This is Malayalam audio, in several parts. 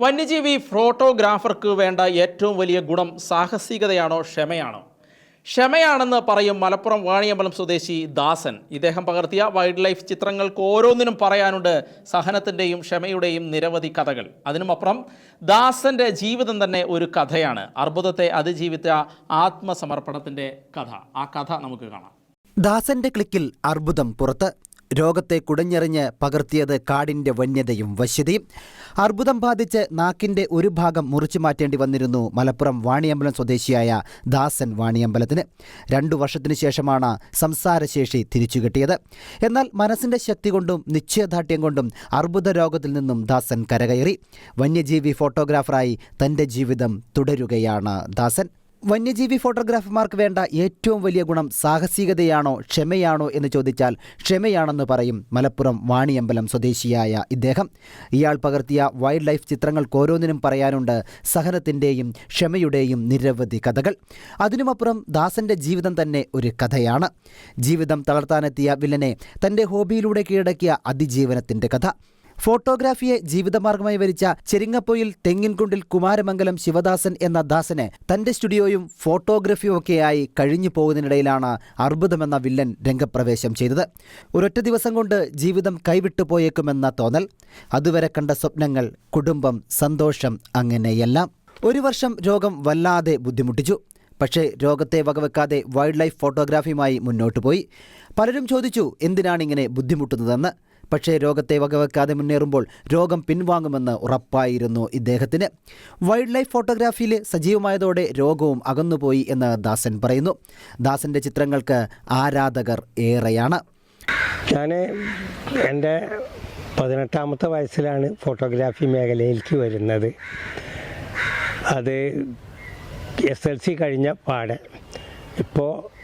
വന്യജീവി ഫോട്ടോഗ്രാഫർക്ക് വേണ്ട ഏറ്റവും വലിയ ഗുണം സാഹസികതയാണോ ക്ഷമയാണോ? ക്ഷമയാണെന്ന് പറയും മലപ്പുറം വാണിയമ്പലം സ്വദേശി ദാസൻ. ഇദ്ദേഹം പകർത്തിയ വൈൽഡ് ലൈഫ് ചിത്രങ്ങൾക്ക് ഓരോന്നിനും പറയാനുണ്ട് സഹനത്തിന്റെയും ക്ഷമയുടെയും നിരവധി കഥകൾ. അതിനുമപ്പുറം ദാസന്റെ ജീവിതം തന്നെ ഒരു കഥയാണ്. അർബുദത്തെ അതിജീവിച്ച ആത്മസമർപ്പണത്തിന്റെ കഥ. ആ കഥ നമുക്ക് കാണാം. ദാസന്റെ ക്ലിക്കിൽ അർബുദം പുറത്ത് രോഗത്തെ കുടഞ്ഞെറിഞ്ഞ് പകർത്തിയത് കാടിന്റെ വന്യതയും വശ്യതയും അർബുദം ബാധിച്ച് നാക്കിന്റെ ഒരു ഭാഗം മുറിച്ചു മാറ്റേണ്ടി വന്നിരുന്നു മലപ്പുറം വാണിയമ്പലം സ്വദേശിയായ ദാസൻ വാണിയമ്പലത്തിന്. രണ്ടു വർഷത്തിനു ശേഷമാണ് സംസാരശേഷി തിരിച്ചുകിട്ടിയത് എന്നാൽ മനസ്സിന്റെ ശക്തി കൊണ്ടും നിശ്ചയദാർഢ്യം കൊണ്ടും അർബുദ രോഗത്തിൽ നിന്നും ദാസൻ കരകയറി. വന്യജീവി ഫോട്ടോഗ്രാഫറായി തന്റെ ജീവിതം തുടരുകയാണ് ദാസൻ. വന്യജീവി ഫോട്ടോഗ്രാഫർമാർക്ക് വേണ്ട ഏറ്റവും വലിയ ഗുണം സാഹസികതയാണോ ക്ഷമയാണോ എന്ന് ചോദിച്ചാൽ ക്ഷമയാണെന്ന് പറയും മലപ്പുറം വാണിയമ്പലം സ്വദേശിയായ ഇദ്ദേഹം. ഇയാൾ പകർത്തിയ വൈൽഡ് ലൈഫ് ചിത്രങ്ങൾക്ക് ഓരോന്നിനും പറയാനുണ്ട് സഹനത്തിന്റെയും ക്ഷമയുടെയും നിരവധി കഥകൾ. അതിനുമപ്പുറം ദാസന്റെ ജീവിതം തന്നെ ഒരു കഥയാണ്. ജീവിതം തളർത്താനെത്തിയ വില്ലനെ തന്റെ ഹോബിയിലൂടെ കീഴടക്കിയ അതിജീവനത്തിന്റെ കഥ. ഫോട്ടോഗ്രാഫിയെ ജീവിതമാർഗമായി വരിച്ച ചെരിങ്ങപ്പൊയിൽ തെങ്ങിൻകുണ്ടിൽ കുമാരമംഗലം ശിവദാസൻ എന്ന ദാസന് തന്റെ സ്റ്റുഡിയോയും ഫോട്ടോഗ്രഫിയും ഒക്കെയായി കഴിഞ്ഞു പോകുന്നതിനിടയിലാണ് അർബുദമെന്ന വില്ലൻ രംഗപ്രവേശം ചെയ്തത്. ഒരൊറ്റ ദിവസം കൊണ്ട് ജീവിതം കൈവിട്ടു പോയേക്കുമെന്ന തോന്നൽ. അതുവരെ കണ്ട സ്വപ്നങ്ങൾ കുടുംബം സന്തോഷം അങ്ങനെയെല്ലാം. ഒരു വർഷം രോഗം വല്ലാതെ ബുദ്ധിമുട്ടിച്ചു. പക്ഷേ രോഗത്തെ വകവെക്കാതെ വൈൽഡ് ലൈഫ് ഫോട്ടോഗ്രാഫിയുമായി മുന്നോട്ട് പോയി പലരും ചോദിച്ചു എന്തിനാണിങ്ങനെ ബുദ്ധിമുട്ടുന്നതെന്ന്? പക്ഷേ രോഗത്തെ വകവെക്കാതെ മുന്നേറുമ്പോൾ രോഗം പിൻവാങ്ങുമെന്ന് ഉറപ്പായിരുന്നു ഇദ്ദേഹത്തിന്. വൈൽഡ് ലൈഫ് ഫോട്ടോഗ്രാഫിയിൽ സജീവമായതോടെ രോഗവും അകന്നുപോയി എന്ന് ദാസൻ പറയുന്നു. ദാസന്റെ ചിത്രങ്ങൾക്ക് ആരാധകർ ഏറെയാണ്. ഞാൻ എന്റെ പതിനെട്ടാമത്തെ വയസ്സിലാണ് ഫോട്ടോഗ്രാഫി മേഖലയിലേക്ക് വരുന്നത്. അത് എസ് എൽ സി കഴിഞ്ഞ പാടെ. ഇപ്പോൾ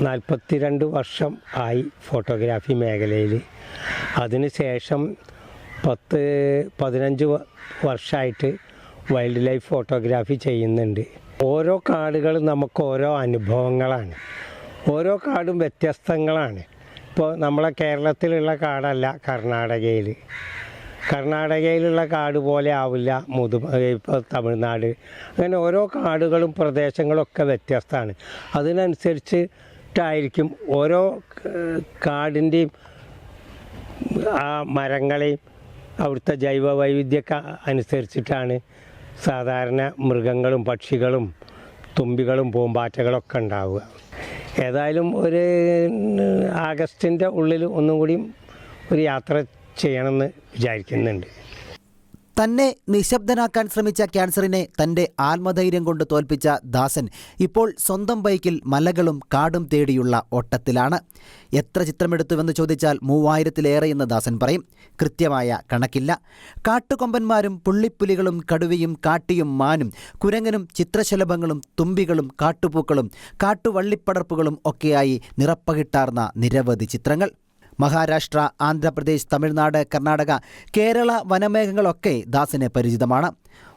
നാൽപ്പത്തിരണ്ട് വർഷം ആയി ഫോട്ടോഗ്രാഫി മേഖലയിൽ. അതിനുശേഷം പത്ത് പതിനഞ്ച് വർഷമായിട്ട് വൈൽഡ് ലൈഫ് ഫോട്ടോഗ്രാഫി ചെയ്യുന്നുണ്ട്. ഓരോ കാടുകളും നമുക്ക് ഓരോ അനുഭവങ്ങളാണ്. ഓരോ കാടും വ്യത്യസ്തങ്ങളാണ്. ഇപ്പോൾ നമ്മളെ കേരളത്തിലുള്ള കാടല്ല കർണാടകയിൽ. കർണാടകയിലുള്ള കാട് പോലെ ആവില്ല മുതു ഇപ്പോൾ തമിഴ്നാട്. അങ്ങനെ ഓരോ കാടുകളും പ്രദേശങ്ങളും ഒക്കെ വ്യത്യസ്തമാണ്. അതിനനുസരിച്ചിട്ടായിരിക്കും ഓരോ കാടിന്റെയും ആ മരങ്ങളെയും അവിടുത്തെ ജൈവ വൈവിധ്യമൊക്കെ അനുസരിച്ചിട്ടാണ് സാധാരണ മൃഗങ്ങളും പക്ഷികളും തുമ്പികളും പൂമ്പാറ്റകളൊക്കെ ഉണ്ടാവുക. ഏതായാലും ഒരു ആഗസ്റ്റിന്റെ ഉള്ളിൽ ഒന്നും കൂടി ഒരു യാത്ര ചെയ്യണമെന്ന് വിചാരിക്കുന്നുണ്ട്. തന്നെ നിശബ്ദനാക്കാൻ ശ്രമിച്ച ക്യാൻസറിനെ തന്റെ ആത്മധൈര്യം കൊണ്ട് തോൽപ്പിച്ച ദാസൻ ഇപ്പോൾ സ്വന്തം ബൈക്കിൽ മലകളും കാടും തേടിയുള്ള ഓട്ടത്തിലാണ്. എത്ര ചിത്രമെടുത്തുവെന്ന് ചോദിച്ചാൽ മൂവായിരത്തിലേറെയെന്ന് ദാസൻ പറയും. കൃത്യമായ കണക്കില്ല. കാട്ടുകൊമ്പന്മാരും പുള്ളിപ്പുലികളും കടുവയും കാട്ടിയും മാനും കുരങ്ങനും ചിത്രശലഭങ്ങളും തുമ്പികളും കാട്ടുപൂക്കളും കാട്ടുവള്ളിപ്പടർപ്പുകളും ഒക്കെയായി നിറപ്പകിട്ടാർന്ന നിരവധി ചിത്രങ്ങൾ. മഹാരാഷ്ട്ര ആന്ധ്രാപ്രദേശ് തമിഴ്നാട് കർണാടക കേരള വനമേഖലകളൊക്കെ ദാസിന് പരിചിതമാണ്.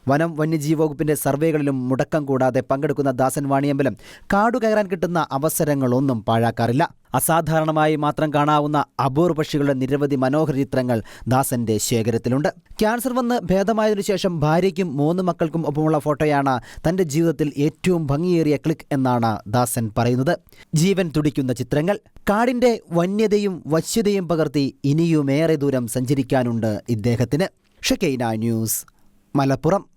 വനം വന്യജീവി വകുപ്പിന്റെ സർവേകളിലും മുടക്കം കൂടാതെ പങ്കെടുക്കുന്ന ദാസൻ വാണിയമ്പലം കാടു കയറാൻ കിട്ടുന്ന അവസരങ്ങളൊന്നും പാഴാക്കാറില്ല. അസാധാരണമായി മാത്രം കാണാവുന്ന അപൂർവ പക്ഷികളുടെ നിരവധി മനോഹര ചിത്രങ്ങൾ ദാസന്റെ ശേഖരത്തിലുണ്ട്. ക്യാൻസർ വന്ന് ഭേദമായതിനു ശേഷം ഭാര്യയ്ക്കും മൂന്ന് മക്കൾക്കും ഒപ്പമുള്ള ഫോട്ടോയാണ് തന്റെ ജീവിതത്തിൽ ഏറ്റവും ഭംഗിയേറിയ ക്ലിക്ക് എന്നാണ് ദാസൻ പറയുന്നത്. ജീവൻ തുടിക്കുന്ന ചിത്രങ്ങൾ. കാടിന്റെ വന്യതയും വശ്യതയും പകർത്തി ഇനിയുമേറെ ദൂരം സഞ്ചരിക്കാനുണ്ട് ഇദ്ദേഹത്തിന്. Shekinah news Malappuram.